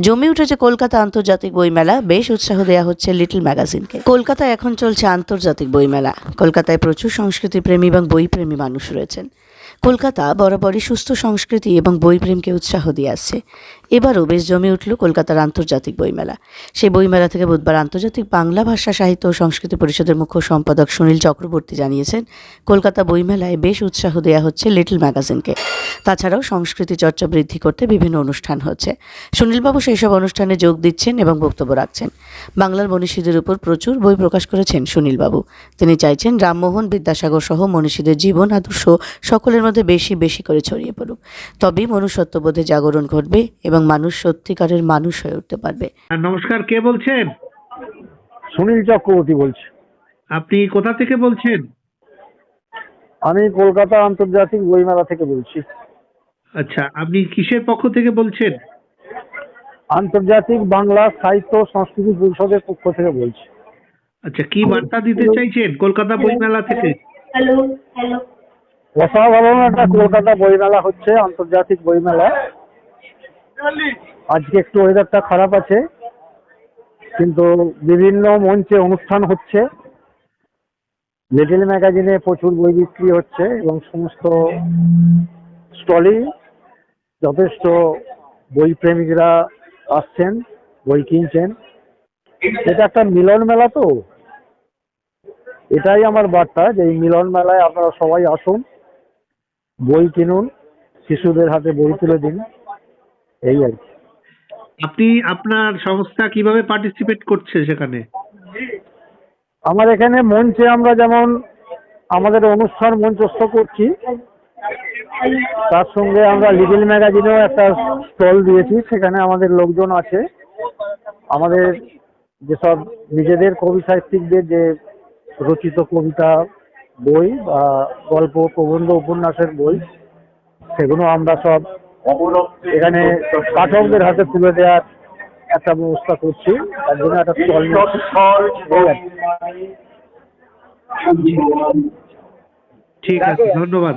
জমে উঠেছে কলকাতা আন্তর্জাতিক বইমেলা। বেশ উৎসাহ দেওয়া হচ্ছে লিটল ম্যাগাজিনকে। কলকাতায় এখন চলছে আন্তর্জাতিক বইমেলা। কলকাতায় প্রচুর সংস্কৃতি প্রেমী এবং বইপ্রেমী মানুষ রয়েছেন। কলকাতা বরাবরই সুস্থ সংস্কৃতি এবং বইপ্রেমকে উৎসাহ দিয়ে আসছে। এবারও বেশ জমে উঠল কলকাতার আন্তর্জাতিক বইমেলা। সেই বইমেলা থেকে বুধবার আন্তর্জাতিক বাংলা ভাষা সাহিত্য ও সংস্কৃতি পরিষদের মুখ্য সম্পাদক সুনীল চক্রবর্তী জানিয়েছেন, কলকাতা বইমেলায় বেশ উৎসাহ দেওয়া হচ্ছে লিটল ম্যাগাজিনকে। তাছাড়াও সংস্কৃতি চর্চা বৃদ্ধি করতে বিভিন্ন অনুষ্ঠান হচ্ছে। সুনীলবাবু সেই সব অনুষ্ঠানে যোগ দিচ্ছেন এবং বক্তব্য রাখছেন। বাংলার মনীষীদের উপর প্রচুর বই প্রকাশ করেছেন সুনীলবাবু। তিনি চাইছেন রামমোহন বিদ্যাসাগর সহ মনীষীদের জীবন আদর্শ সকলের মধ্যে বেশি বেশি করে ছড়িয়ে পড়ুক। তবেই মনুষ্যত্ববোধে জাগরণ ঘটবে এবং মানুষ সত্যিকারের মানুষ হয়ে উঠতে পারবে। নমস্কার কে বলছেন? সুনীল চক্রবর্তী বলছি। আপনি কোথা থেকে বলছেন? আমি কলকাতা আন্তর্জাতিক বইমেলা থেকে বলছি। আচ্ছা আপনি কিসের পক্ষ থেকে বলছেন? আন্তর্জাতিক বাংলা সাহিত্য সংস্কৃতি পরিষদের পক্ষ থেকে বলছি। আচ্ছা কি বার্তা দিতে চাইছেন কলকাতা বইমেলা থেকে? অসাধারণ একটা কলকাতা বইমেলা হচ্ছে আন্তর্জাতিক বইমেলা। আজকে একটু ওয়েদারটা খারাপ আছে কিন্তু বিভিন্ন মঞ্চে অনুষ্ঠান হচ্ছে। লিটল ম্যাগাজিনে প্রচুর বই বিক্রি হচ্ছে এবং সমস্ত স্টলেই যথেষ্ট বই প্রেমিকরা আসছেন বই কিনছেন। এটা একটা মিলন মেলা তো। এটাই আমার বার্তা যে এই মিলন মেলায় আপনারা সবাই আসুন বই কিনুন শিশুদের হাতে বই তুলে দিন এই আর কি। আপনি আপনার সংস্থা কীভাবে পার্টিসিপেট করছে সেখানে? আমার এখানে মঞ্চে আমরা যেমন আমাদের অনুষ্ঠান মঞ্চস্থ করছি তার সঙ্গে আমরা লিটল ম্যাগাজিনেও একটা স্টল দিয়েছি, সেখানে আমাদের লোকজন আছে। আমাদের যেসব নিজেদের কবি সাহিত্যিকদের যে রচিত কবিতা বই বা গল্প, প্রবন্ধ, উপন্যাসের বই, সেগুলো আমরা সব এখানে পাঠকদের হাতে তুলে দেওয়ার একটা ব্যবস্থা করছি। তার জন্য একটা স্টল ঠিক আছে, ধন্যবাদ।